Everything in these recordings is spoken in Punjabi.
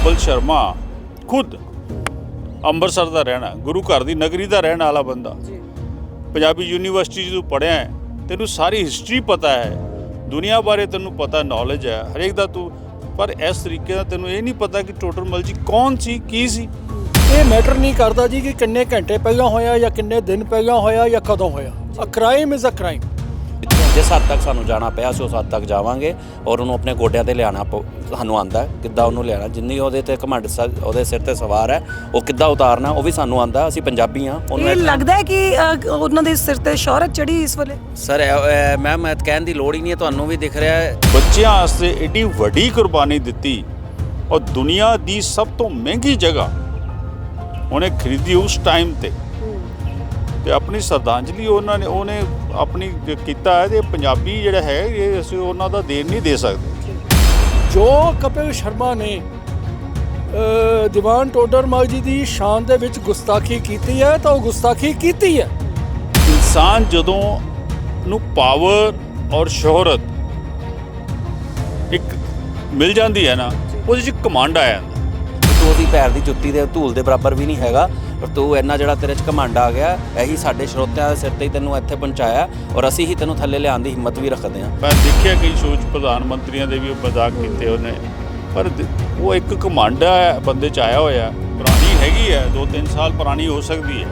ਕਪਲ ਸ਼ਰਮਾ ਖੁਦ ਅੰਮ੍ਰਿਤਸਰ ਦਾ ਰਹਿਣਾ ਗੁਰੂ ਘਰ ਦੀ ਨਗਰੀ ਦਾ ਰਹਿਣ ਵਾਲਾ ਬੰਦਾ। ਜੀ। ਪੰਜਾਬੀ ਯੂਨੀਵਰਸਿਟੀ 'ਚ ਤੂੰ ਪੜ੍ਹਿਆ ਹੈ ਤੈਨੂੰ ਸਾਰੀ ਹਿਸਟਰੀ ਪਤਾ ਹੈ ਦੁਨੀਆ ਬਾਰੇ ਤੈਨੂੰ ਪਤਾ ਨੌਲੇਜ ਹੈ ਹਰੇਕ ਦਾ ਤੂੰ ਪਰ ਇਸ ਤਰੀਕੇ ਦਾ ਤੈਨੂੰ ਇਹ ਨਹੀਂ ਪਤਾ ਕਿ ਟੋਟਲ ਮਲਜੀ ਕੌਣ ਸੀ ਕੀ ਸੀ। ਇਹ ਮੈਟਰ ਨਹੀਂ ਕਰਦਾ ਜੀ ਕਿ ਕਿੰਨੇ ਘੰਟੇ ਪਹਿਲਾਂ ਹੋਇਆ ਜਾਂ ਕਿੰਨੇ ਦਿਨ ਪਹਿਲਾਂ ਹੋਇਆ ਜਾਂ ਕਦੋਂ ਹੋਇਆ। A crime is a crime ਜਿਸ ਹੱਦ ਤੱਕ ਸਾਨੂੰ ਜਾਣਾ ਪਿਆ ਅਸੀਂ ਉਸ ਹੱਦ ਤੱਕ ਜਾਵਾਂਗੇ ਔਰ ਉਹਨੂੰ ਆਪਣੇ ਗੋਡਿਆਂ ਤੇ ਲਿਆਣਾ ਸਾਨੂੰ ਆਂਦਾ ਕਿੱਦਾਂ ਉਹਨੂੰ ਲਿਆਣਾ ਜਿੰਨੀ ਉਹਦੇ ਤੇ ਘਮੰਡ ਸ- ਉਹਦੇ ਸਿਰ ਤੇ ਸਵਾਰ ਹੈ ਉਹ ਕਿੱਦਾਂ ਉਤਾਰਨਾ ਉਹ ਵੀ ਸਾਨੂੰ ਆਂਦਾ ਅਸੀਂ ਪੰਜਾਬੀ ਹਾਂ ਇਹ ਲੱਗਦਾ ਹੈ ਕਿ ਅ, ਉਹਨਾਂ ਦੇ ਸਿਰ ਤੇ ਸ਼ੌਹਰਤ ਚੜੀ ਇਸ ਵੇਲੇ? ਸਰ ਮੈਮ ਮੈਂ ਕਹਿਣ ਦੀ ਲੋੜ ਹੀ ਨਹੀਂ ਹੈ ਤੁਹਾਨੂੰ ਵੀ ਦਿਖ ਰਿਹਾ ਹੈ। ਬੱਚਿਆਂ ਵਾਸਤੇ ਏਡੀ ਵੱਡੀ ਕੁਰਬਾਨੀ ਦਿੱਤੀ ਔਰ ਦੁਨੀਆ ਦੀ ਸਭ ਤੋਂ ਮਹਿੰਗੀ ਜਗ੍ਹਾ ਉਹਨੇ ਖਰੀਦੀ ਉਸ ਟਾਈਮ ਤੇ। ਤੇ ਆਪਣੀ ਸ਼ਰਧਾਂਜਲੀ ਉਹਨਾਂ ਨੇ ਉਹਨੇ ਆਪਣੀ ਕੀਤਾ ਹੈ ਤੇ ਪੰਜਾਬੀ ਜਿਹੜਾ ਹੈ ਇਹ ਅਸੀਂ ਉਹਨਾਂ ਦਾ ਦੇਣ ਨਹੀਂ ਦੇ ਸਕਦੇ। ਜੋ ਕਪਿਲ ਸ਼ਰਮਾ ਨੇ ਦੀਵਾਨ ਟੋਡਰ ਮਲ ਜੀ ਦੀ ਸ਼ਾਨ ਦੇ ਵਿੱਚ ਗੁਸਤਾਖੀ ਕੀਤੀ ਹੈ ਤਾਂ ਉਹ ਗੁਸਤਾਖੀ ਕੀਤੀ ਹੈ। ਇਨਸਾਨ ਜਦੋਂ ਨੂੰ ਪਾਵਰ ਔਰ ਸ਼ੋਹਰਤ ਇੱਕ ਮਿਲ ਜਾਂਦੀ ਹੈ ਨਾ ਉਹਦੇ 'ਚ ਕਮਾਂਡ ਆ ਜਾਂਦਾ। ਉਹਦੀ ਪੈਰ ਦੀ ਜੁੱਤੀ ਦੇ ਧੂਲ ਦੇ ਬਰਾਬਰ ਵੀ ਨਹੀਂ ਹੈਗਾ। ਪਰ ਤੂੰ ਇੰਨਾ ਜਿਹੜਾ ਤੇਰੇ 'ਚ ਘਮੰਡ ਆ ਗਿਆ, ਇਹੀ ਸਾਡੇ ਸਰੋਤਿਆਂ ਦੇ ਸਿਰ ਤੇ ਹੀ ਤੈਨੂੰ ਇੱਥੇ ਪਹੁੰਚਾਇਆ ਔਰ ਅਸੀਂ ਹੀ ਤੈਨੂੰ ਥੱਲੇ ਲਿਆਉਣ ਦੀ ਹਿੰਮਤ ਵੀ ਰੱਖਦੇ ਹਾਂ। ਮੈਂ ਦੇਖਿਆ ਕਈ ਸੋਚ ਪ੍ਰਧਾਨ ਮੰਤਰੀਆਂ ਦੇ ਵੀ ਮਜ਼ਾਕ ਕੀਤੇ ਉਹਨੇ। ਪਰ ਦ- ਉਹ ਇੱਕ ਕਮਾਂਡ ਬੰਦੇ ਚ ਆਇਆ ਹੋਇਆ। ਪੁਰਾਣੀ ਹੈਗੀ ਹੈ 2-3 ਸਾਲ ਪੁਰਾਣੀ ਹੋ ਸਕਦੀ ਹੈ।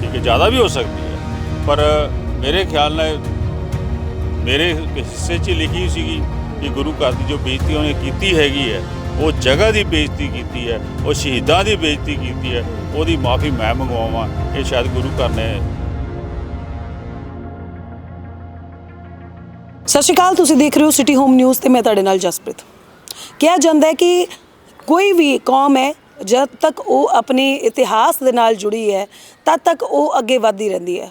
ਠੀਕ ਹੈ, ਜ਼ਿਆਦਾ ਵੀ ਹੋ ਸਕਦੀ ਹੈ। ਪਰ ਮੇਰੇ ਖਿਆਲ ਨਾਲ ਮੇਰੇ ਹਿੱਸੇ 'ਚ ਲਿਖੀ ਸੀਗੀ ਕਿ ਗੁਰੂ ਘਰ ਦੀ ਜੋ ਬੇਇੱਜ਼ਤੀ ਉਹਨੇ ਕੀਤੀ ਹੈਗੀ ਹੈ ਉਹ ਜਗ੍ਹਾ ਦੀ ਬੇਇੱਜ਼ਤੀ ਕੀਤੀ ਹੈ, ਉਹ ਸ਼ਹੀਦਾਂ ਦੀ ਬੇਇੱਜ਼ਤੀ ਕੀਤੀ ਹੈ, ਉਹਦੀ ਮਾਫੀ ਮੈਂ ਮੰਗਵਾਵਾਂ, ਇਹ ਸ਼ਾਇਦ ਗੁਰੂ ਘਰ ਨੇ ਸਤਿ ਸ਼੍ਰੀ ਅਕਾਲ, ਤੁਸੀਂ ਦੇਖ ਰਹੇ ਹੋ ਸਿਟੀ ਹੋਮ ਨਿਊਜ਼ ਤੇ ਮੈਂ ਤੁਹਾਡੇ ਨਾਲ ਜਸਪ੍ਰੀਤ। ਕਿਹਾ ਜਾਂਦਾ ਹੈ ਕਿ ਕੋਈ ਵੀ ਕੌਮ ਹੈ, ਜਦ ਤੱਕ ਉਹ ਆਪਣੇ ਇਤਿਹਾਸ ਦੇ ਨਾਲ ਜੁੜੀ ਹੈ, ਤਦ ਤੱਕ ਉਹ ਅੱਗੇ ਵਧਦੀ ਰਹਿੰਦੀ ਹੈ।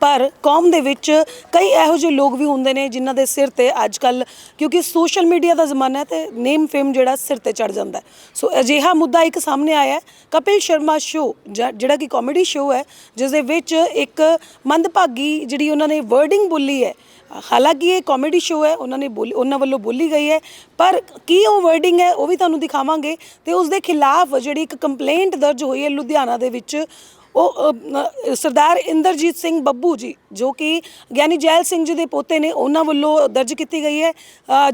ਪਰ ਕੌਮ ਦੇ ਵਿੱਚ ਕਈ ਇਹੋ ਜਿਹੇ ਲੋਕ ਵੀ ਹੁੰਦੇ ਨੇ ਜਿਨ੍ਹਾਂ ਦੇ ਸਿਰ ਤੇ ਅੱਜ ਕੱਲ ਕਿਉਂਕਿ ਸੋਸ਼ਲ ਮੀਡੀਆ ਦਾ ਜ਼ਮਾਨਾ ਹੈ ਤੇ ਨੇਮ ਫੇਮ ਜਿਹੜਾ ਸਿਰ ਤੇ ਚੜ ਜਾਂਦਾ ਹੈ। ਸੋ ਅਜਿਹਾ ਮੁੱਦਾ ਇੱਕ ਸਾਹਮਣੇ ਆਇਆ ਹੈ, ਕਪਿਲ ਸ਼ਰਮਾ ਸ਼ੋ ਜਿਹੜਾ ਕਿ ਕਾਮੇਡੀ ਸ਼ੋ ਹੈ ਜਿਸ ਦੇ ਵਿੱਚ ਇੱਕ ਮੰਦਭਾਗੀ ਜਿਹੜੀ ਉਹਨਾਂ ਨੇ ਵਰਡਿੰਗ ਬੋਲੀ ਹੈ, ਹਾਲਾਂਕਿ ਇਹ ਕਾਮੇਡੀ ਸ਼ੋ ਹੈ, ਉਹਨਾਂ ਨੇ ਬੋਲੀ, ਉਹਨਾਂ ਵੱਲੋਂ ਬੋਲੀ ਗਈ ਹੈ, ਪਰ ਕੀ ਉਹ ਵਰਡਿੰਗ ਹੈ, ਉਹ ਵੀ ਤੁਹਾਨੂੰ ਦਿਖਾਵਾਂਗੇ ਤੇ ਉਸ ਦੇ ਖਿਲਾਫ ਜਿਹੜੀ ਇੱਕ ਕੰਪਲੇਂਟ ਦਰਜ ਹੋਈ ਹੈ ਲੁਧਿਆਣਾ ਦੇ ਵਿੱਚ ਉਹ ਸਰਦਾਰ ਇੰਦਰਜੀਤ ਸਿੰਘ ਬੱਬੂ ਜੀ ਜੋ ਕਿ ਗਿਆਨੀ ਜੈਲ ਸਿੰਘ ਜੀ ਦੇ ਪੋਤੇ ਨੇ ਉਹਨਾਂ ਵੱਲੋਂ ਦਰਜ ਕੀਤੀ ਗਈ ਹੈ।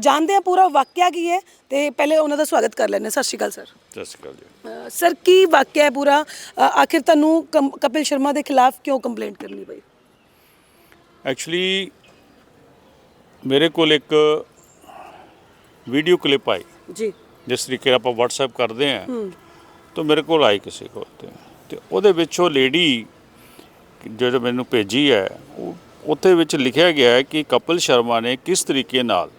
ਜਾਣਦੇ ਆ ਪੂਰਾ ਵਾਕਿਆ ਕੀ ਹੈ ਤੇ ਪਹਿਲੇ ਉਹਨਾਂ ਦਾ ਸਵਾਗਤ ਕਰ ਹਾਂ। ਸਤਿ ਸ਼੍ਰੀ ਅਕਾਲ ਸਰ। ਸਤਿ ਸ਼੍ਰੀ ਅਕਾਲ ਜੀ। ਸਰ ਕੀ ਵਾਕਿਆ ਹੈ ਪੂਰਾ? ਆਖਿਰ ਤੁਹਾਨੂੰ ਕਪਿਲ ਸ਼ਰਮਾ ਦੇ ਖਿਲਾਫ ਕਿਉਂ ਕੰਪਲੇਂਟ ਕਰਨੀ ਪਈ? ਐਕਚੁਅਲੀ ਮੇਰੇ ਕੋਲ ਇੱਕ ਵੀਡੀਓ ਕਲਿੱਪ ਆਈ। ਜੀ। ਜਿਸ ਤਰੀਕੇ ਆਪਾਂ WhatsApp ਕਰਦੇ ਆਂ ਤਾਂ ਮੇਰੇ ਕੋਲ ਆਈ ਕਿਸੇ ਕੋਲ ਤੇ। ਤੇ ਉਹਦੇ ਵਿੱਚ ਉਹ ਲੇਡੀ ਜਿਹੜਾ ਮੈਨੂੰ ਭੇਜੀ ਹੈ ਉਹ ਉੱਥੇ ਵਿੱਚ ਲਿਖਿਆ ਗਿਆ ਹੈ ਕਿ ਕਪਿਲ ਸ਼ਰਮਾ ਨੇ ਕਿਸ ਤਰੀਕੇ ਨਾਲ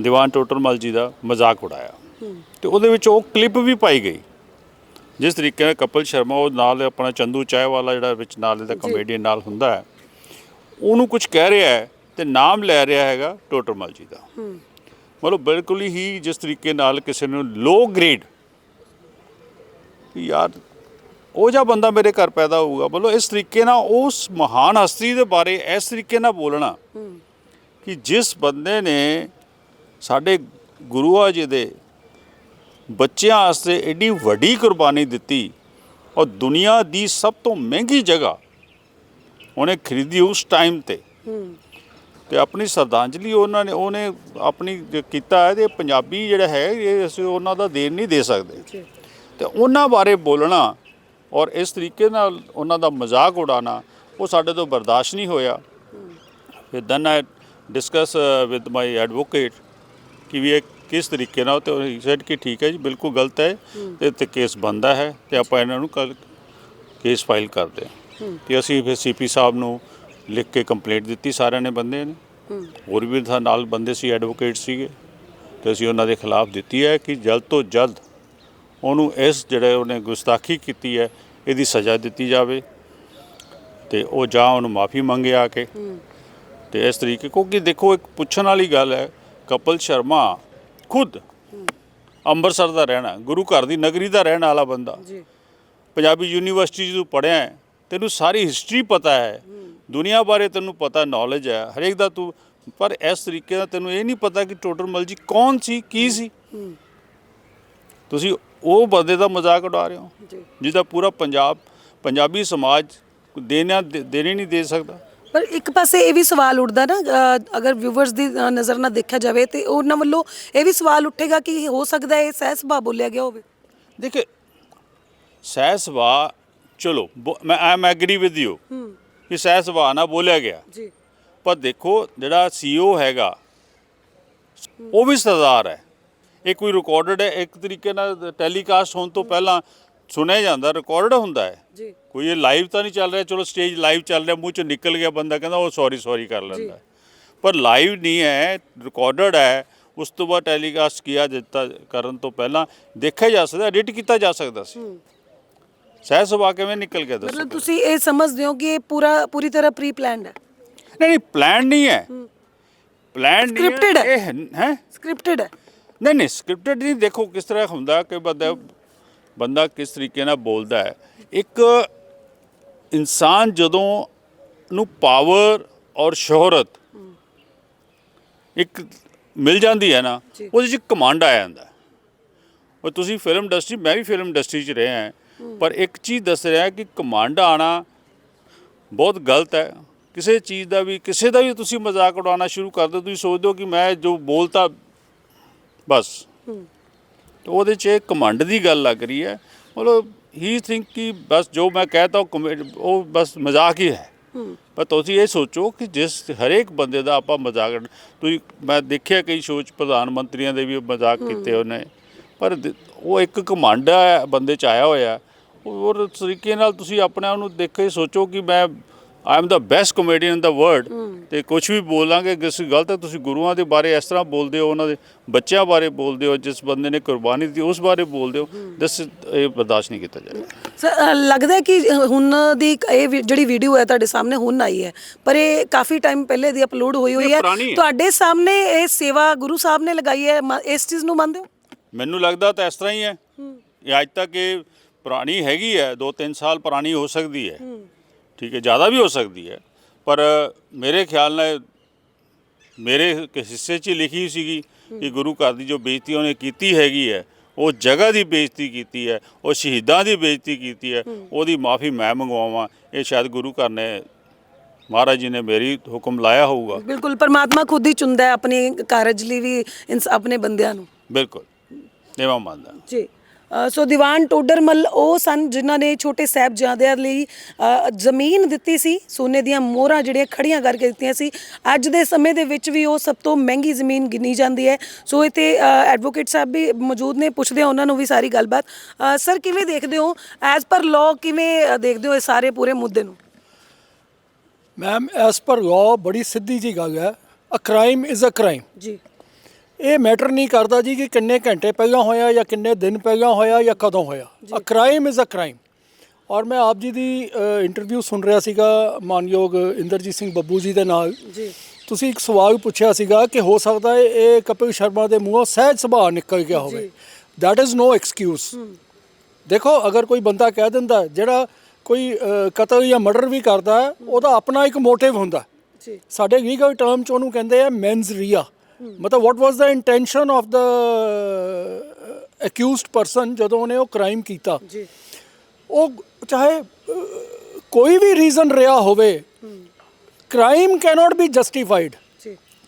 ਦੀਵਾਨ ਟੋਟਰਮਲ ਜੀ ਦਾ ਮਜ਼ਾਕ ਉਡਾਇਆ। ਤੇ ਉਹਦੇ ਵਿੱਚ ਉਹ ਕਲਿੱਪ ਵੀ ਪਾਈ ਗਈ। ਜਿਸ ਤਰੀਕੇ ਨਾਲ ਕਪਿਲ ਸ਼ਰਮਾ ਉਹ ਨਾਲ ਆਪਣਾ ਚੰਦੂ ਚਾਹ ਵਾਲਾ ਜਿਹੜਾ ਵਿੱਚ ਨਾਲ ਇਹਦਾ ਕਮੇਡੀਅਨ ਨਾਲ ਹੁੰਦਾ ਹੈ ਉਹਨੂੰ ਕੁਝ ਕਹਿ ਰਿਹਾ ਹੈ ਤੇ ਨਾਮ ਲੈ ਰਿਹਾ ਹੈਗਾ ਟੋਟਰਮਲ ਜੀ ਦਾ। ਮਤਲਬ ਬਿਲਕੁਲ ਹੀ ਜਿਸ ਤਰੀਕੇ ਨਾਲ ਕਿਸੇ ਨੂੰ ਲੋ ਗ੍ਰੇਡ ਯਾਰ ਉਹ ਜਿਹਾ ਬੰਦਾ ਮੇਰੇ ਘਰ ਪੈਦਾ ਹੋਊਗਾ ਬੋਲੋ ਇਸ ਤਰੀਕੇ ਨਾਲ ਉਸ ਮਹਾਨ ਹਸਤੀ ਦੇ ਬਾਰੇ ਇਸ ਤਰੀਕੇ ਨਾਲ ਬੋਲਣਾ ਕਿ ਜਿਸ ਬੰਦੇ ਨੇ ਸਾਡੇ ਗੁਰੂਆ ਜੀ ਦੇ ਬੱਚਿਆਂ ਵਾਸਤੇ ਏਡੀ ਵੱਡੀ ਕੁਰਬਾਨੀ ਦਿੱਤੀ ਔਰ ਦੁਨੀਆ ਦੀ ਸਭ ਤੋਂ ਮਹਿੰਗੀ ਜਗ੍ਹਾ ਉਹਨੇ ਖਰੀਦੀ ਉਸ ਟਾਈਮ ਤੇ। ਤੇ ਆਪਣੀ ਸ਼ਰਧਾਂਜਲੀ ਉਹਨਾਂ ਨੇ ਉਹਨੇ ਆਪਣੀ ਕੀਤਾ ਹੈ ਤੇ ਪੰਜਾਬੀ ਜਿਹੜਾ ਹੈ ਇਹ ਅਸੀਂ ਉਹਨਾਂ ਦਾ ਦੇਣ ਨਹੀਂ ਦੇ ਸਕਦੇ। ਤੇ ਉਹਨਾਂ ਬਾਰੇ ਬੋਲਣਾ ਔਰ ਇਸ ਤਰੀਕੇ ਨਾਲ ਉਹਨਾਂ ਦਾ ਮਜ਼ਾਕ ਉਡਾਉਣਾ, ਉਹ ਸਾਡੇ ਤੋਂ ਬਰਦਾਸ਼ਤ ਨਹੀਂ ਹੋਇਆ। ਫਿਰ then I discuss with my advocate ਕਿ ਵੀ ਇਹ ਕਿਸ ਤਰੀਕੇ ਨਾਲ, ਤੇ ਉਹ ਸੈਡ ਕਿ ਠੀਕ ਹੈ ਜੀ, ਬਿਲਕੁਲ ਗਲਤ ਹੈ ਤੇ ਤੇ ਕੇਸ ਬੰਦਾ ਹੈ ਤੇ ਆਪਾਂ ਇਹਨਾਂ ਨੂੰ ਕੱਲ ਕੇਸ ਫਾਈਲ ਕਰਦੇ ਹਾਂ। ਤੇ ਅਸੀਂ ਫਿਰ ਸੀਪੀ ਸਾਹਿਬ ਨੂੰ ਲਿਖ ਕੇ ਕੰਪਲੇਂਟ ਦਿੱਤੀ ਸਾਰਿਆਂ ਨੇ ਬੰਦੇ ਨੇ। ਹੋਰ ਵੀ ਤਾਂ ਨਾਲ ਬੰਦੇ ਸੀ ਐਡਵੋਕੇਟ ਸੀਗੇ। ਤੇ ਅਸੀਂ ਉਹਨਾਂ ਦੇ ਖਿਲਾਫ ਦਿੱਤੀ ਹੈ ਕਿ ਜਲਦ ਤੋਂ ਜਲਦ ਉਹਨੂੰ ਇਸ ਜਿਹੜੇ ਉਹਨੇ ਗੁਸਤਾਖੀ ਕੀਤੀ ਹੈ ਇਹਦੀ ਸਜ਼ਾ ਦਿੱਤੀ ਜਾਵੇ ਤੇ ਉਹ ਜਾਂ ਉਹਨੂੰ ਮਾਫੀ ਮੰਗੇ ਆ ਕੇ। ਤੇ ਇਸ ਤਰੀਕੇ ਕਿਉਂਕਿ ਦੇਖੋ ਇੱਕ ਪੁੱਛਣ ਵਾਲੀ ਗੱਲ ਹੈ ਕਪਲ ਸ਼ਰਮਾ ਖੁਦ ਅੰਮ੍ਰਿਤਸਰ ਦਾ ਰਹਿਣਾ ਗੁਰੂ ਘਰ ਦੀ ਨਗਰੀ ਦਾ ਰਹਿਣ ਵਾਲਾ ਬੰਦਾ। ਜੀ। ਪੰਜਾਬੀ ਯੂਨੀਵਰਸਿਟੀ ਪੜ੍ਹਿਆ ਹੈ ਤੈਨੂੰ ਸਾਰੀ ਹਿਸਟਰੀ ਪਤਾ ਹੈ ਦੁਨੀਆ ਬਾਰੇ ਤੈਨੂੰ ਪਤਾ ਨੌਲੇਜ ਹੈ ਹਰੇਕ ਦਾ ਤੂੰ ਪਰ ਇਸ ਤਰੀਕੇ ਦਾ ਤੈਨੂੰ ਇਹ ਨਹੀਂ ਪਤਾ ਕਿ ਟੋਟਲ ਮਲਜੀ ਕੌਣ ਸੀ ਕੀ ਸੀ। ਤੁਸੀਂ ਉਹ ਬੰਦੇ ਦਾ ਮਜ਼ਾਕ ਉਡਾ ਰਹੇ ਹੋ? ਜਿਹਦਾ ਪੂਰਾ ਪੰਜਾਬ ਪੰਜਾਬੀ ਸਮਾਜ ਦੇਣਾ ਦੇਣੇ ਨਹੀਂ ਦੇ ਸਕਦਾ। ਪਰ ਇੱਕ ਪਾਸੇ ਇਹ ਵੀ ਸਵਾਲ ਉੱਠਦਾ ਨਾ ਅਗਰ ਵਿਊਵਰਸ ਦੀ ਨਜ਼ਰ ਨਾਲ ਦੇਖਿਆ ਜਾਵੇ ਤੇ ਉਹਨਾਂ ਵੱਲੋਂ ਇਹ ਵੀ ਸਵਾਲ ਉੱਠੇਗਾ ਕਿ ਹੋ ਸਕਦਾ ਇਹ ਸਹਿ ਸੁਭਾਅ ਬੋਲਿਆ ਗਿਆ ਹੋਵੇ। ਦੇਖੇ ਸਹਿ ਸੁਭਾਅ ਚਲੋ ਮੈਂ ਆਮ ਐਗਰੀ ਵਿਦ ਯੂ ਕਿ ਸਹਿ ਸੁਭਾਅ ਨਾਲ ਬੋਲਿਆ ਗਿਆ। ਜੀ। ਪਰ ਦੇਖੋ ਜਿਹੜਾ ਸੀਓ ਹੈਗਾ ਉਹ ਵੀ ਸਰਦਾਰ ਹੈ। ਇਹ ਕੋਈ ਰਿਕਾਰਡਡ ਹੈ ਇੱਕ ਤਰੀਕੇ ਨਾਲ ਟੈਲੀਕਾਸਟ ਹੋਣ ਤੋਂ ਪਹਿਲਾਂ ਸੁਣਿਆ ਜਾਂਦਾ ਰਿਕਾਰਡਡ ਹੁੰਦਾ ਹੈ। ਜੀ। ਕੋਈ ਇਹ ਲਾਈਵ ਤਾਂ ਨਹੀਂ ਚੱਲ ਰਿਹਾ ਚਲੋ ਸਟੇਜ ਲਾਈਵ ਚੱਲ ਰਿਹਾ ਮੂੰਹ ਚੋਂ ਨਿਕਲ ਗਿਆ ਬੰਦਾ ਕਹਿੰਦਾ ਉਹ ਸੌਰੀ ਸੌਰੀ ਕਰ ਲੈਂਦਾ। ਪਰ ਲਾਈਵ ਨਹੀਂ ਹੈ ਰਿਕਾਰਡਡ ਹੈ ਉਸ ਤੋਂ ਬਾਅਦ ਟੈਲੀਕਾਸਟ ਕੀਤਾ ਦਿੱਤਾ ਕਰਨ ਤੋਂ ਪਹਿਲਾਂ ਦੇਖਿਆ ਜਾ ਸਕਦਾ ਐਡਿਟ ਕੀਤਾ ਜਾ ਸਕਦਾ ਸੀ। ਸਹਿ ਸੁਭਾਅ ਕਿਵੇਂ ਨਿਕਲ ਗਿਆ ਦੱਸੋ ਮਤਲਬ ਤੁਸੀਂ ਇਹ ਸਮਝਦੇ ਹੋ ਕਿ ਇਹ ਪੂਰਾ ਪੂਰੀ ਤਰ੍ਹਾਂ ਪ੍ਰੀ ਪਲਾਨਡ ਹੈ? ਨਹੀਂ ਨਹੀਂ ਪਲਾਨ ਨਹੀਂ ਹੈ। ਪਲਾਨ ਨਹੀਂ ਹੈ। ਇਹ ਹੈ ਸਕ੍ਰਿਪਟਡ ਹੈ? ਨਹੀਂ ਨਹੀਂ ਸਕ੍ਰਿਪਟਡ ਨਹੀਂ ਦੇਖੋ ਕਿਸ ਤਰ੍ਹਾਂ ਹੁੰਦਾ ਕਿ ਬੰਦਾ ਬੰਦਾ ਕਿਸ ਤਰੀਕੇ ਨਾਲ ਬੋਲਦਾ ਹੈ। ਇੱਕ ਇਨਸਾਨ ਜਦੋਂ ਨੂੰ ਪਾਵਰ ਔਰ ਸ਼ੋਹਰਤ ਇੱਕ ਮਿਲ ਜਾਂਦੀ ਹੈ ਨਾ। ਉਹਦੇ 'ਚ ਕਮਾਂਡ ਆ ਜਾਂਦਾ ਉਹ ਤੁਸੀਂ ਫਿਲਮ ਇੰਡਸਟਰੀ ਮੈਂ ਵੀ ਫਿਲਮ ਇੰਡਸਟਰੀ 'ਚ ਰਿਹਾ ਹਾਂ ਪਰ ਇੱਕ ਚੀਜ਼ ਦੱਸ ਰਿਹਾ ਕਿ ਕਮਾਂਡ ਆਣਾ ਬਹੁਤ ਗਲਤ ਹੈ। ਕਿਸੇ ਚੀਜ਼ ਦਾ ਵੀ ਕਿਸੇ ਦਾ ਵੀ ਤੁਸੀਂ ਮਜ਼ਾਕ ਉਡਾਉਣਾ ਸ਼ੁਰੂ ਕਰ ਦਿਓ ਤੁਸੀਂ ਸੋਚਦੇ ਹੋ ਕਿ ਮੈਂ ਜੋ ਬੋਲਤਾ ਬਸ। ਤੇ ਉਹਦੇ 'ਚ ਇਹ ਕਮਾਂਡ ਦੀ ਗੱਲ ਲੱਗ ਰਹੀ ਹੈ। ਮਤਲਬ ਹੀ ਥਿੰਕ ਕਿ ਬਸ ਜੋ ਮੈਂ ਕਹਤਾ ਉਹ comedy- ਉਹ ਬਸ ਮਜ਼ਾਕ ਹੀ ਹੈ। ਪਰ ਤੁਸੀਂ ਇਹ ਸੋਚੋ ਕਿ ਜਿਸ ਹਰੇਕ ਬੰਦੇ ਦਾ ਆਪਾਂ ਮਜ਼ਾਕ ਤੁਸੀਂ ਮੈਂ ਦੇਖਿਆ ਕਈ ਸ਼ੋਅ 'ਚ ਪ੍ਰਧਾਨ ਮੰਤਰੀਆਂ ਦੇ ਵੀ ਮਜ਼ਾਕ ਕੀਤੇ ਉਹਨੇ। ਪਰ ਦ- ਉਹ ਇੱਕ ਕਮਾਂਡ ਹੈ ਬੰਦੇ 'ਚ ਆਇਆ ਹੋਇਆ। ਔਰ ਤਰੀਕੇ ਨਾਲ ਤੁਸੀਂ ਆਪਣੇ ਆਪ ਨੂੰ ਦੇਖੇ ਸੋਚੋ ਕਿ ਮੈਂ I am the best comedian in the world ਤੇ ਕੁਝ ਵੀ ਬੋਲਾਂਗੇ ਕਿਸ ਗਲਤ ਹੈ ਤੁਸੀਂ ਗੁਰੂਆਂ ਦੇ ਬਾਰੇ ਇਸ ਤਰ੍ਹਾਂ ਬੋਲਦੇ ਹੋ ਉਹਨਾਂ ਦੇ ਬੱਚਿਆਂ ਬਾਰੇ ਬੋਲਦੇ ਹੋ ਜਿਸ ਬੰਦੇ ਨੇ ਕੁਰਬਾਨੀ ਦਿੱਤੀ ਉਸ ਬਾਰੇ ਬੋਲਦੇ ਹੋ ਦਸ ਇਹ ਬਰਦਾਸ਼ਤ ਨਹੀਂ ਕੀਤਾ ਜਾਏਗਾ ਸਰ ਲੱਗਦਾ ਕਿ ਹੁਣ ਦੀ ਇਹ ਜਿਹੜੀ ਵੀਡੀਓ ਹੈ ਤੁਹਾਡੇ ਸਾਹਮਣੇ ਹੁਣ ਆਈ ਹੈ ਪਰ ਇਹ ਕਾਫੀ ਟਾਈਮ ਪਹਿਲੇ ਦੀ ਅਪਲੋਡ ਹੋਈ ਹੋਈ ਹੈ। ਤੁਹਾਡੇ ਸਾਹਮਣੇ ਇਹ ਸੇਵਾ ਗੁਰੂ ਸਾਹਿਬ ਨੇ ਲਗਾਈ ਹੈ ਇਸ ਚੀਜ਼ ਨੂੰ ਮੰਨਦੇ ਹੋ? ਮੈਨੂੰ ਲੱਗਦਾ ਤਾਂ ਇਸ ਤਰ੍ਹਾਂ ਹੀ ਹੈ। ਇਹ ਅੱਜ ਤੱਕ ਇਹ ਪੁਰਾਣੀ ਹੈਗੀ ਹੈ 2-3 ਸਾਲ ਪੁਰਾਣੀ ਹੋ ਸਕਦੀ ਹੈ। ਠੀਕ ਹੈ ਜ਼ਿਆਦਾ ਵੀ ਹੋ ਸਕਦੀ ਹੈ। ਪਰ ਮੇਰੇ ਖਿਆਲ ਨਾਲ ਮੇਰੇ ਹਿੱਸੇ 'ਚ ਲਿਖੀ ਸੀਗੀ ਕਿ ਗੁਰੂ ਘਰ ਦੀ ਜੋ ਬੇਇੱਜ਼ਤੀ ਉਹਨੇ ਕੀਤੀ ਹੈਗੀ ਹੈ ਉਹ ਜਗ੍ਹਾ ਦੀ ਬੇਇੱਜ਼ਤੀ ਕੀਤੀ ਹੈ ਉਹ ਸ਼ਹੀਦਾਂ ਦੀ ਬੇਇੱਜ਼ਤੀ ਕੀਤੀ ਹੈ ਉਹਦੀ ਮਾਫੀ ਮੈਂ ਮੰਗਵਾਵਾਂ। ਇਹ ਸ਼ਾਇਦ ਗੁਰੂ ਘਰ ਨੇ ਮਹਾਰਾਜ ਜੀ ਨੇ ਮੇਰੀ ਹੁਕਮ ਲਾਇਆ ਹੋਊਗਾ। ਬਿਲਕੁਲ ਪਰਮਾਤਮਾ ਖੁਦ ਹੀ ਚੁਣਦਾ ਹੈ ਆਪਣੇ ਕਾਰਜ ਲਈ ਵੀ ਆਪਣੇ ਬੰਦਿਆਂ ਨੂੰ। ਬਿਲਕੁਲ ਇਹ ਮੈਂ ਮੰਨਦਾ। ਜੀ। ਸੋ ਦੀਵਾਨ ਟੋਡਰਮਲ ਉਹ ਸਨ ਜਿਨ੍ਹਾਂ ਨੇ ਛੋਟੇ ਸਾਹਿਬਜ਼ਾਦਿਆਂ ਲਈ ਜ਼ਮੀਨ ਦਿੱਤੀ ਸੀ ਸੋਨੇ ਦੀਆਂ ਮੋਹਰਾਂ ਜਿਹੜੀਆਂ ਖੜੀਆਂ ਕਰਕੇ ਦਿੱਤੀਆਂ ਸੀ। ਅੱਜ ਦੇ ਸਮੇਂ ਦੇ ਵਿੱਚ ਵੀ ਉਹ ਸਭ ਤੋਂ ਮਹਿੰਗੀ ਜ਼ਮੀਨ ਗਿਣੀ ਜਾਂਦੀ ਹੈ। ਸੋ ਇੱਥੇ ਐਡਵੋਕੇਟ ਸਾਹਿਬ ਵੀ ਮੌਜੂਦ ਨੇ ਪੁੱਛਦੇ ਹਾਂ ਉਹਨਾਂ ਨੂੰ ਵੀ ਸਾਰੀ ਗੱਲਬਾਤ। ਸਰ ਕਿਵੇਂ ਦੇਖਦੇ ਹੋ? ਐਜ਼ ਪਰ ਲਾਅ ਕਿਵੇਂ ਦੇਖਦੇ ਹੋ ਇਹ ਸਾਰੇ ਪੂਰੇ ਮੁੱਦੇ ਨੂੰ? ਮੈਮ ਐਸ ਪਰ ਲਾਅ ਬੜੀ ਸਿੱਧੀ ਜੀ ਗੱਲ ਹੈ। A crime is a crime ਜੀ। ਇਹ ਮੈਟਰ ਨਹੀਂ ਕਰਦਾ ਜੀ ਕਿ ਕਿੰਨੇ ਘੰਟੇ ਪਹਿਲਾਂ ਹੋਇਆ ਜਾਂ ਕਿੰਨੇ ਦਿਨ ਪਹਿਲਾਂ ਹੋਇਆ ਜਾਂ ਕਦੋਂ ਹੋਇਆ। A crime is a crime ਔਰ ਮੈਂ ਆਪ ਜੀ ਦੀ ਇੰਟਰਵਿਊ ਸੁਣ ਰਿਹਾ ਸੀਗਾ ਮਾਨਯੋਗ ਇੰਦਰਜੀਤ ਸਿੰਘ ਬੱਬੂ ਜੀ ਦੇ ਨਾਲ। ਜੀ। ਤੁਸੀਂ ਇੱਕ ਸਵਾਲ ਪੁੱਛਿਆ ਸੀਗਾ ਕਿ ਹੋ ਸਕਦਾ ਹੈ ਇਹ ਕਪਿਲ ਸ਼ਰਮਾ ਦੇ ਮੂੰਹੋਂ ਸਹਿਜ ਸੁਭਾਅ ਨਿਕਲ ਗਿਆ ਹੋਵੇ। ਦੈਟ ਇਜ਼ ਨੋ ਐਕਸਕਿਊਜ਼ ਦੇਖੋ ਅਗਰ ਕੋਈ ਬੰਦਾ ਕਹਿ ਦਿੰਦਾ ਜਿਹੜਾ ਕੋਈ ਕਤਲ ਜਾਂ ਮਰਡਰ ਵੀ ਕਰਦਾ ਉਹਦਾ ਆਪਣਾ ਇੱਕ ਮੋਟਿਵ ਹੁੰਦਾ। ਜੀ। ਸਾਡੇ ਲੀਗਲ ਟਰਮ ਚ ਉਹਨੂੰ ਕਹਿੰਦੇ ਆ ਮੈਨਸ ਰੀਆ ਮਤਲਬ what was the intention of the accused person ਜਦੋਂ ਉਹਨੇ ਉਹ ਕ੍ਰਾਈਮ ਕੀਤਾ? ਜੀ। ਉਹ ਚਾਹੇ ਕੋਈ ਵੀ ਰੀਜ਼ਨ ਰਿਹਾ ਹੋਵੇ ਕ੍ਰਾਈਮ ਕੈਨੋਟ ਬੀ ਜਸਟੀਫਾਈਡ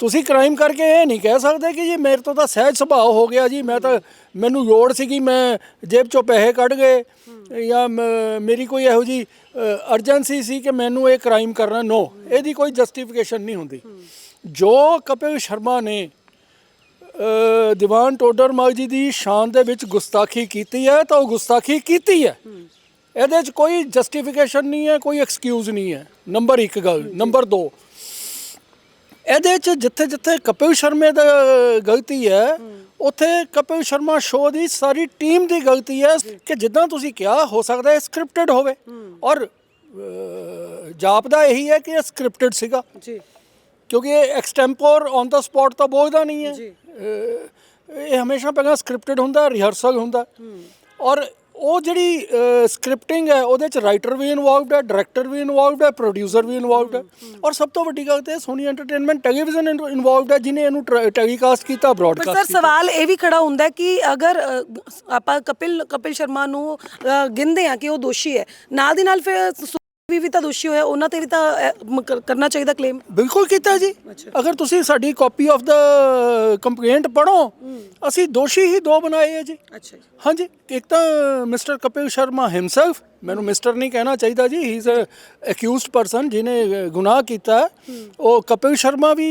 ਤੁਸੀਂ ਕ੍ਰਾਈਮ ਕਰਕੇ ਇਹ ਨਹੀਂ ਕਹਿ ਸਕਦੇ ਕਿ ਜੀ ਮੇਰੇ ਤੋਂ ਤਾਂ ਸਹਿਜ ਸੁਭਾਅ ਹੋ ਗਿਆ ਜੀ ਮੈਂ ਤਾਂ ਮੈਨੂੰ ਲੋੜ ਸੀਗੀ ਮੈਂ ਜੇਬ ਚੋਂ ਪੈਸੇ ਕੱਢ ਗਏ ਜਾਂ ਮੇਰੀ ਕੋਈ ਇਹੋ ਜੀ ਅਰਜੈਂਸੀ ਸੀ ਕਿ ਮੈਨੂੰ ਇਹ ਕ੍ਰਾਈਮ ਕਰਨਾ ਨੋ ਇਹਦੀ ਕੋਈ ਜਸਟੀਫਿਕੇਸ਼ਨ ਨਹੀਂ ਹੁੰਦੀ। ਜੋ ਕਪਿਲ ਸ਼ਰਮਾ ਨੇ ਦੀਵਾਨ ਟੋਡਰ ਜੀ ਦੀ ਸ਼ਾਨ ਦੇ ਵਿੱਚ ਗੁਸਤਾਖੀ ਕੀਤੀ ਹੈ ਤਾਂ ਉਹ ਗੁਸਤਾਖੀ ਕੀਤੀ ਹੈ। ਇਹਦੇ 'ਚ ਕੋਈ ਜਸਟੀਫਿਕੇਸ਼ਨ ਨਹੀਂ ਹੈ ਕੋਈ ਐਕਸਕਿਊਜ਼ ਨਹੀਂ ਹੈ। ਨੰਬਰ 1 ਗੱਲ ਨੰਬਰ 2 ਇਹਦੇ 'ਚ ਜਿੱਥੇ ਜਿੱਥੇ ਕਪਿਲ ਸ਼ਰਮੇ ਦਾ ਗਲਤੀ ਹੈ ਉੱਥੇ ਕਪਿਲ ਸ਼ਰਮਾ ਸ਼ੋਅ ਦੀ ਸਾਰੀ ਟੀਮ ਦੀ ਗਲਤੀ ਹੈ ਕਿ ਜਿੱਦਾਂ ਤੁਸੀਂ ਕਿਹਾ ਹੋ ਸਕਦਾ ਹੈ ਸਕ੍ਰਿਪਟਡ ਹੋਵੇ। ਔਰ ਜਾਪਦਾ ਇਹੀ ਹੈ ਕਿ ਇਹ ਸਕ੍ਰਿਪਟਡ ਸੀਗਾ। ਜੀ। ਕਿਉਂਕਿ ਇਹ ਐਕਸਟੈਂਪੋਰ ਔਨ ਦਾ ਸਪੌਟ ਤਾਂ ਬੋਲਦਾ ਨਹੀਂ ਹੈ। ਇਹ ਹਮੇਸ਼ਾ ਪਹਿਲਾਂ ਸਕ੍ਰਿਪਟਡ ਹੁੰਦਾ ਰਿਹਰਸਲ ਹੁੰਦਾ। ਔਰ ਉਹ ਜਿਹੜੀ ਸਕ੍ਰਿਪਟਿੰਗ ਹੈ ਉਹਦੇ ਚ ਰਾਈਟਰ ਵੀ ਇਨਵੋਲਵਡ ਹੈ ਡਾਇਰੈਕਟਰ ਵੀ ਇਨਵੋਲਵਡ ਹੈ ਪ੍ਰੋਡਿਊਸਰ ਵੀ ਇਨਵੋਲਵਡ ਹੈ। ਔਰ ਸਭ ਤੋਂ ਵੱਡੀ ਗੱਲ ਤੇ ਸੋਨੀ ਐਂਟਰਟੇਨਮੈਂਟ ਟੈਲੀਵਿਜ਼ਨ ਇਨਵੋਲਵਡ ਹੈ ਜਿਨੇ ਇਹਨੂੰ ਟੈਲੀਕਾਸਟ ਕੀਤਾ ਬ੍ਰੌਡਕਾਸਟ ਸਰ ਸਵਾਲ ਇਹ ਵੀ ਖੜਾ ਹੁੰਦਾ ਕਿ ਅਗਰ ਆਪਾਂ ਕਪਿਲ ਕਪਿਲ ਸ਼ਰਮਾ ਨੂੰ ਅ, ਗਿਣਦੇ ਆ ਕਿ ਉਹ ਦੋਸ਼ੀ ਹੈ ਨਾਲ ਦੀ ਨਾਲ ਫਿਰ ਵੀ ਵੀ ਤਾਂ ਦੋਸ਼ੀ ਹੋਇਆ ਉਹਨਾਂ ਤੇ ਵੀ ਤਾਂ ਅ, ਮ- ਕਰ- ਕਰਨਾ ਚਾਹੀਦਾ ਕਲੇਮ ਬਿਲਕੁਲ ਕੀਤਾ ਜੀ। ਅਗਰ ਤੁਸੀਂ ਸਾਡੀ ਕਾਪੀ ਆਫ ਦਾ ਕੰਪਲੇਂਟ ਪੜੋ ਅਸੀਂ ਦੋਸ਼ੀ ਹੀ ਦੋ ਬਣਾਏ ਹੈ ਜੀ। ਅੱਛਾ ਹਾਂਜੀ ਇੱਕ ਤਾਂ ਮਿਸਟਰ ਕਪਿਲ ਸ਼ਰਮਾ ਹਿਮਸੈਲਫ ਮੈਨੂੰ ਮਿਸਟਰ ਨਹੀਂ ਕਹਿਣਾ ਚਾਹੀਦਾ ਜੀ he is a accused person ਜਿਹਨੇ ਗੁਨਾਹ ਕੀਤਾ। ਹੈ। ਉਹ ਕਪਿਲ ਸ਼ਰਮਾ ਵੀ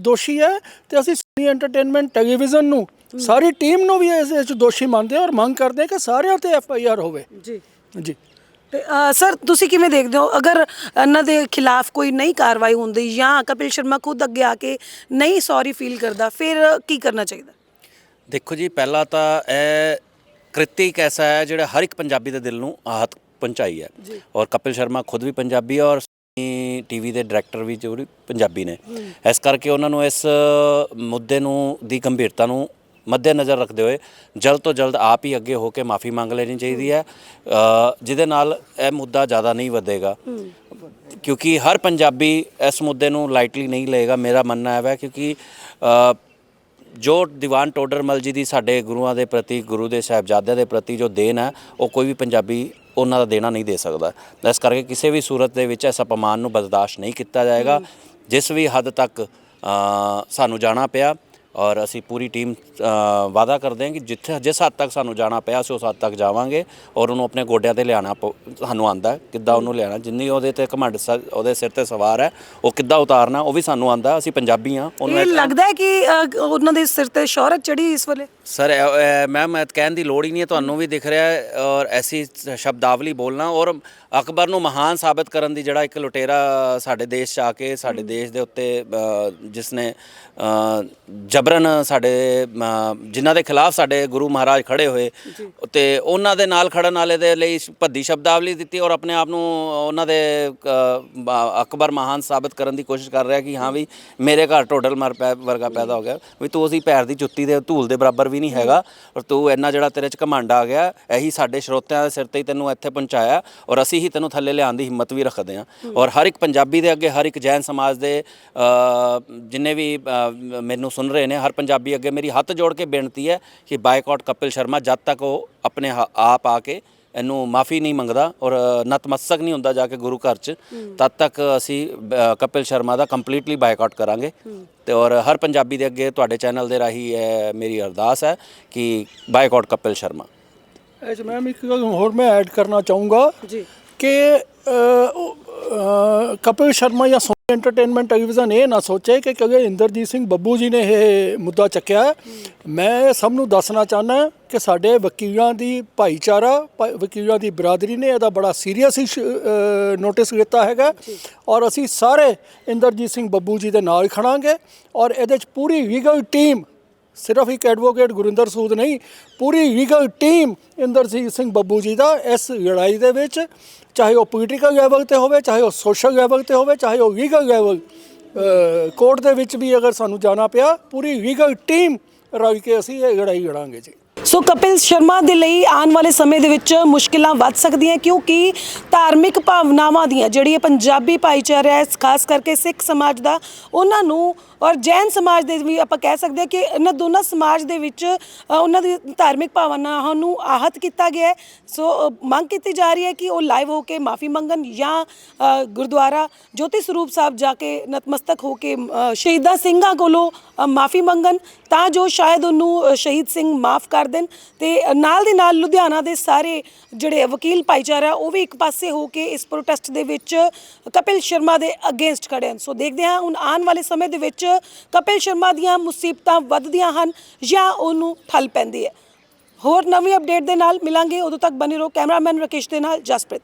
ਦੋਸ਼ੀ ਹੈ ਤੇ ਅਸੀਂ ਸਨੀ ਐਂਟਰਟੇਨਮੈਂਟ ਟੈਲੀਵਿਜ਼ਨ ਨੂੰ ਸਾਰੀ ਟੀਮ ਨੂੰ ਵੀ ਇਸ ਵਿੱਚ ਦੋਸ਼ੀ ਮੰਨਦੇ ਹਾਂ ਔਰ ਮੰਗ ਕਰਦੇ ਹਾਂ ਕਿ ਸਾਰਿਆਂ ਤੇ ਐਫ ਆਈ ਆਰ ਹੋਵੇ। ਜੀ। ਜੀ। ਤੇ ਅ, ਸਰ ਤੁਸੀਂ ਕਿਵੇਂ ਦੇਖਦੇ ਹੋ? ਅਗਰ ਇਹਨਾਂ ਦੇ ਖਿਲਾਫ ਕੋਈ ਨਈ ਕਾਰਵਾਈ ਹੁੰਦੀ ਜਾਂ ਕਪਿਲ ਸ਼ਰਮਾ ਖੁਦ ਅੱਗੇ ਆ ਕੇ ਨਹੀਂ ਸੌਰੀ ਫੀਲ ਕਰਦਾ ਫਿਰ ਕੀ ਕਰਨਾ ਚਾਹੀਦਾ? ਦੇਖੋ ਜੀ ਪਹਿਲਾਂ ਤਾਂ ਇਹ ਕ੍ਰਿਤੀ ਇੱਕ ਐਸਾ ਹੈ ਜਿਹੜਾ ਹਰ ਇੱਕ ਪੰਜਾਬੀ ਦੇ ਦਿਲ ਨੂੰ ਆਹਤ ਪਹੁੰਚਾਈ ਹੈ। ਔਰ ਕਪਿਲ ਸ਼ਰਮਾ ਖੁਦ ਵੀ ਪੰਜਾਬੀ ਹੈ ਔਰ ਟੀਵੀ ਦੇ ਡਾਇਰੈਕਟਰ ਵੀ ਜੋ ਵੀ ਪੰਜਾਬੀ ਨੇ। ਇਸ ਕਰਕੇ ਉਹਨਾਂ ਨੂੰ ਇਸ ਮੁੱਦੇ ਨੂੰ ਦੀ ਗੰਭੀਰਤਾ ਨੂੰ ਮੱਦੇਨਜ਼ਰ ਰੱਖਦੇ ਹੋਏ ਜਲਦ ਤੋਂ ਜਲਦ ਆਪ ਹੀ ਅੱਗੇ ਹੋ ਕੇ ਮਾਫੀ ਮੰਗ ਲੈਣੀ ਚਾਹੀਦੀ ਹੈ। ਅ, ਜਿਹਦੇ ਨਾਲ ਇਹ ਮੁੱਦਾ ਜ਼ਿਆਦਾ ਨਹੀਂ ਵਧੇਗਾ। ਕਿਉਂਕਿ ਹਰ ਪੰਜਾਬੀ ਇਸ ਮੁੱਦੇ ਨੂੰ ਲਾਈਟਲੀ ਨਹੀਂ ਲਏਗਾ ਮੇਰਾ ਮੰਨਣਾ ਹੈ ਵਾ ਕਿਉਂਕਿ ਅ, ਜੋ ਦੀਵਾਨ ਟੋਡਰਮਲ ਜੀ ਦੀ ਸਾਡੇ ਗੁਰੂਆਂ ਦੇ ਪ੍ਰਤੀ ਗੁਰੂ ਦੇ ਸਾਹਿਬਜ਼ਾਦਿਆਂ ਦੇ ਪ੍ਰਤੀ ਜੋ ਦੇਣ ਹੈ ਉਹ ਕੋਈ ਵੀ ਪੰਜਾਬੀ ਉਹਨਾਂ ਦਾ ਦੇਣਾ ਨਹੀਂ ਦੇ ਸਕਦਾ। ਇਸ ਕਰਕੇ ਕਿਸੇ ਵੀ ਸੂਰਤ ਦੇ ਵਿੱਚ ਇਸ ਅਪਮਾਨ ਨੂੰ ਬਰਦਾਸ਼ਤ ਨਹੀਂ ਕੀਤਾ ਜਾਏਗਾ। ਜਿਸ ਵੀ ਹੱਦ ਤੱਕ ਅ, ਸਾਨੂੰ ਜਾਣਾ ਪਿਆ ਔਰ ਅਸੀਂ ਪੂਰੀ ਟੀਮ ਵਾਅਦਾ ਕਰਦੇ ਹਾਂ ਕਿ ਜਿੱਥੇ ਜਿਸ ਹੱਦ ਤੱਕ ਸਾਨੂੰ ਜਾਣਾ ਪਿਆ ਅਸੀਂ ਉਸ ਹੱਦ ਤੱਕ ਜਾਵਾਂਗੇ ਔਰ ਉਹਨੂੰ ਆਪਣੇ ਗੋਡਿਆਂ ਤੇ ਲਿਆਣਾ ਸਾਨੂੰ ਆਂਦਾ ਕਿੱਦਾਂ ਉਹਨੂੰ ਲਿਆਣਾ ਜਿੰਨੀ ਉਹਦੇ ਤੇ ਘਮੰਡ ਸ- ਉਹਦੇ ਸਿਰ ਤੇ ਸਵਾਰ ਹੈ ਉਹ ਕਿੱਦਾਂ ਉਤਾਰਨਾ ਉਹ ਵੀ ਸਾਨੂੰ ਆਂਦਾ ਅਸੀਂ ਪੰਜਾਬੀ ਹਾਂ ਉਹਨੂੰ ਇਹ ਲੱਗਦਾ ਹੈ ਕਿ ਉਹਨਾਂ ਦੇ ਸਿਰ ਤੇ ਸ਼ੌਹਰਤ ਚੜੀ ਇਸ ਵੇਲੇ? ਸਰ ਮੈਮ ਕਹਿਣ ਦੀ ਲੋੜ ਹੀ ਨਹੀਂ ਹੈ ਤੁਹਾਨੂੰ ਵੀ ਦਿਖ ਰਿਹਾ ਹੈ ਔਰ ਐਸੀ ਸ਼ਬਦਾਵਲੀ ਬੋਲਣਾ ਔਰ ਅਕਬਰ ਨੂੰ ਮਹਾਨ ਸਾਬਤ ਕਰਨ ਦੀ ਜਿਹੜਾ ਇੱਕ ਲੁਟੇਰਾ ਸਾਡੇ ਦੇਸ਼ 'ਚ ਆ ਕੇ ਸਾਡੇ ਦੇਸ਼ ਦੇ ਉੱਤੇ ਜਿਸ ਨੇ ਜਬਰਨ ਸਾਡੇ ਜਿਨ੍ਹਾਂ ਦੇ ਖਿਲਾਫ ਸਾਡੇ ਗੁਰੂ ਮਹਾਰਾਜ ਖੜੇ ਹੋਏ ਤੇ ਉਹਨਾਂ ਦੇ ਨਾਲ ਖੜਨ ਵਾਲੇ ਦੇ ਲਈ ਭੱਦੀ ਸ਼ਬਦਾਵਲੀ ਦਿੱਤੀ ਔਰ ਆਪਣੇ ਆਪ ਨੂੰ ਉਹਨਾਂ ਦੇ ਅਕਬਰ ਮਹਾਨ ਸਾਬਤ ਕਰਨ ਦੀ ਕੋਸ਼ਿਸ਼ ਕਰ ਰਿਹਾ ਕਿ ਹਾਂ ਵੀ ਮੇਰੇ ਘਰ ਟੋਡਲ ਮਰ ਪੈ ਵਰਗਾ ਪੈਦਾ ਹੋ ਗਿਆ ਵੀ ਤੂੰ ਅਸੀਂ ਪੈਰ ਦੀ ਜੁੱਤੀ ਦੇ ਧੂਲ ਦੇ ਬਰਾਬਰ ਵੀ ਨਹੀਂ ਹੈਗਾ ਔਰ ਤੂੰ ਇੰਨਾ ਜਿਹੜਾ ਤੇਰੇ 'ਚ ਘਮੰਡ ਆ ਗਿਆ, ਇਹੀ ਸਾਡੇ ਸਰੋਤਿਆਂ ਦੇ ਸਿਰ ਤੇ ਹੀ ਤੈਨੂੰ ਇੱਥੇ ਪਹੁੰਚਾਇਆ, ਔਰ ਅਸੀਂ ਹੀ ਤੈਨੂੰ ਥੱਲੇ ਲਿਆਉਣ ਦੀ ਹਿੰਮਤ ਵੀ ਰੱਖਦੇ ਹਾਂ। ਔਰ ਹਰ ਇੱਕ ਪੰਜਾਬੀ ਦੇ ਅੱਗੇ, ਹਰ ਇੱਕ ਜੈਨ ਸਮਾਜ ਦੇ ਜਿੰਨੇ ਵੀ ਮੈਨੂੰ ਸੁਣ ਰਹੇ ਨੇ, ਹਰ ਪੰਜਾਬੀ ਅੱਗੇ ਮੇਰੀ ਹੱਥ ਜੋੜ ਕੇ ਬੇਨਤੀ ਹੈ ਕਿ ਬਾਈਕਾਟ ਕਪਿਲ ਸ਼ਰਮਾ ਜਦ ਤੱਕ ਉਹ ਆਪਣੇ ਆਪ ਆ ਕੇ ਇਹਨੂੰ ਮਾਫੀ ਨਹੀਂ ਮੰਗਦਾ ਔਰ ਨਤਮਸਤਕ ਨਹੀਂ ਹੁੰਦਾ ਜਾ ਕੇ ਗੁਰੂ ਘਰ 'ਚ। ਤਦ ਤੱਕ ਅਸੀਂ ਕਪਿਲ ਸ਼ਰਮਾ ਦਾ ਕੰਪਲੀਟਲੀ ਬਾਈਕਾਟ ਕਰਾਂਗੇ। ਤੇ ਔਰ ਹਰ ਪੰਜਾਬੀ ਦੇ ਅੱਗੇ ਤੁਹਾਡੇ ਚੈਨਲ ਦੇ ਰਾਹੀਂ ਮੇਰੀ ਅਰਦਾਸ ਹੈ ਕਿ ਬਾਈਕਾਟ ਕਪਿਲ ਸ਼ਰਮਾ। 'ਚ ਮੈਮ ਇੱਕ ਗੱਲ ਹੋਰ ਮੈਂ ਐਡ ਕਰਨਾ ਚਾਹੂੰਗਾ ਜੀ। ਕਿ ਕਪਿਲ ਸ਼ਰਮਾ ਜਾਂ ਐਂਟਰਟੇਨਮੈਂਟ ਟੈਲੀਵਿਜ਼ਨ ਇਹ ਨਾ ਸੋਚੇ ਕਿ ਕਿਉਂਕਿ ਇੰਦਰਜੀਤ ਸਿੰਘ ਬੱਬੂ ਜੀ ਨੇ ਇਹ ਮੁੱਦਾ ਚੱਕਿਆ ਹੈ। ਮੈਂ ਸਭ ਨੂੰ ਦੱਸਣਾ ਚਾਹਨਾ ਕਿ ਸਾਡੇ ਵਕੀਲਾਂ ਦੀ ਭਾਈਚਾਰਾ ਵਕੀਲਾਂ ਦੀ ਬਰਾਦਰੀ ਨੇ ਇਹਦਾ ਬੜਾ ਸੀਰੀਅਸ ਨੋਟਿਸ ਲਿੱਤਾ ਹੈਗਾ ਔਰ ਅਸੀਂ ਸਾਰੇ ਇੰਦਰਜੀਤ ਸਿੰਘ ਬੱਬੂ ਜੀ ਦੇ ਨਾਲ ਖੜਾਂਗੇ ਔਰ ਇਹਦੇ ਚ ਪੂਰੀ ਲੀਗਲ ਟੀਮ ਸਿਰਫ ਇੱਕ ਐਡਵੋਕੇਟ ਗੁਰਿੰਦਰ ਸੂਦ ਨਹੀਂ, ਪੂਰੀ ਲੀਗਲ ਟੀਮ ਇੰਦਰਜੀਤ ਸਿੰਘ ਬੱਬੂ ਜੀ ਦਾ ਇਸ ਲੜਾਈ ਦੇ ਵਿੱਚ ਚਾਹੇ ਉਹ ਪੋਲੀਟੀਕਲ ਲੈਵਲ ਤੇ ਹੋਵੇ, ਚਾਹੇ ਉਹ ਸੋਸ਼ਲ ਲੈਵਲ ਤੇ ਹੋਵੇ, ਚਾਹੇ ਉਹ ਲੀਗਲ ਲੈਵਲ ਕੋਰਟ ਦੇ ਵਿੱਚ ਵੀ ਅਗਰ ਸਾਨੂੰ ਜਾਣਾ ਪਿਆ, ਪੂਰੀ ਲੀਗਲ ਟੀਮ ਰਲ ਕੇ ਅਸੀਂ ਇਹ ਲੜਾਈ ਲੜਾਂਗੇ ਜੀ। ਸੋ ਕਪਿਲ ਸ਼ਰਮਾ ਦੇ ਲਈ ਆਉਣ ਵਾਲੇ ਸਮੇਂ ਦੇ ਵਿੱਚ ਮੁਸ਼ਕਿਲਾਂ ਵੱਧ ਸਕਦੀਆਂ ਕਿਉਂਕਿ ਧਾਰਮਿਕ ਭਾਵਨਾਵਾਂ ਦੀਆਂ ਜਿਹੜੀਆਂ ਪੰਜਾਬੀ ਭਾਈਚਾਰਾ ਹੈ ਖਾਸ ਕਰਕੇ ਸਿੱਖ ਸਮਾਜ ਦਾ, ਉਹਨਾਂ ਨੂੰ ਔਰ ਜੈਨ ਸਮਾਜ ਦੇ ਵੀ ਆਪਾਂ ਕਹਿ ਸਕਦੇ ਹਾਂ ਕਿ ਇਹਨਾਂ ਦੋਨਾਂ ਸਮਾਜ ਦੇ ਵਿੱਚ ਅ, ਉਹਨਾਂ ਦੀ ਧਾਰਮਿਕ ਭਾਵਨਾਵਾਂ ਨੂੰ ਆਹਤ ਕੀਤਾ ਗਿਆ ਹੈ। ਸੋ ਅ, ਮੰਗ ਕੀਤੀ ਜਾ ਰਹੀ ਹੈ ਕਿ ਉਹ ਲਾਈਵ ਹੋ ਕੇ ਮਾਫੀ ਮੰਗਣ ਜਾਂ ਅ, ਗੁਰਦੁਆਰਾ ਜੋਤੀ ਸਰੂਪ ਸਾਹਿਬ ਜਾ ਕੇ ਨਤਮਸਤਕ ਹੋ ਕੇ ਅ, ਸ਼ਹੀਦਾਂ ਸਿੰਘਾਂ ਕੋਲੋਂ ਮਾਫੀ ਮੰਗਣ ਤਾਂ ਜੋ ਸ਼ਾਇਦ ਉਹਨੂੰ ਅ, ਸ਼ਹੀਦ ਸਿੰਘ ਮਾਫ ਕਰ ਦੇਣ ਤੇ ਨਾਲ ਦੇ ਨਾਲ ਲੁਧਿਆਣਾ ਦੇ ਸਾਰੇ ਜਿਹੜੇ ਵਕੀਲ ਭਾਈਚਾਰਾ ਉਹ ਵੀ ਇੱਕ ਪਾਸੇ ਹੋ ਕੇ ਇਸ ਪ੍ਰੋਟੈਸਟ ਦੇ ਵਿੱਚ ਕਪਿਲ ਸ਼ਰਮਾ ਦੇ ਅਗੇਂਸਟ ਖੜੇ ਹਨ। ਸੋ ਦੇਖਦੇ ਹਾਂ ਹੁਣ ਆਉਣ ਵਾਲੇ ਸਮੇਂ ਦੇ ਵਿੱਚ ਕਪਿਲ ਸ਼ਰਮਾ ਦੀਆਂ ਮੁਸੀਬਤਾਂ ਵੱਧਦੀਆਂ ਹਨ ਜਾਂ ਉਹਨੂੰ ਠੱਲ ਪੈਂਦੀ ਹੈ। ਹੋਰ ਨਵੀਂ ਅਪਡੇਟ ਦੇ ਨਾਲ ਮਿਲਾਂਗੇ। ਉਦੋਂ ਤੱਕ ਬਨੇ ਰਹੋ ਕੈਮਰਾਮੈਨ ਰਕੇਸ਼ ਦੇ ਨਾਲ ਜਸਪ੍ਰੀਤ।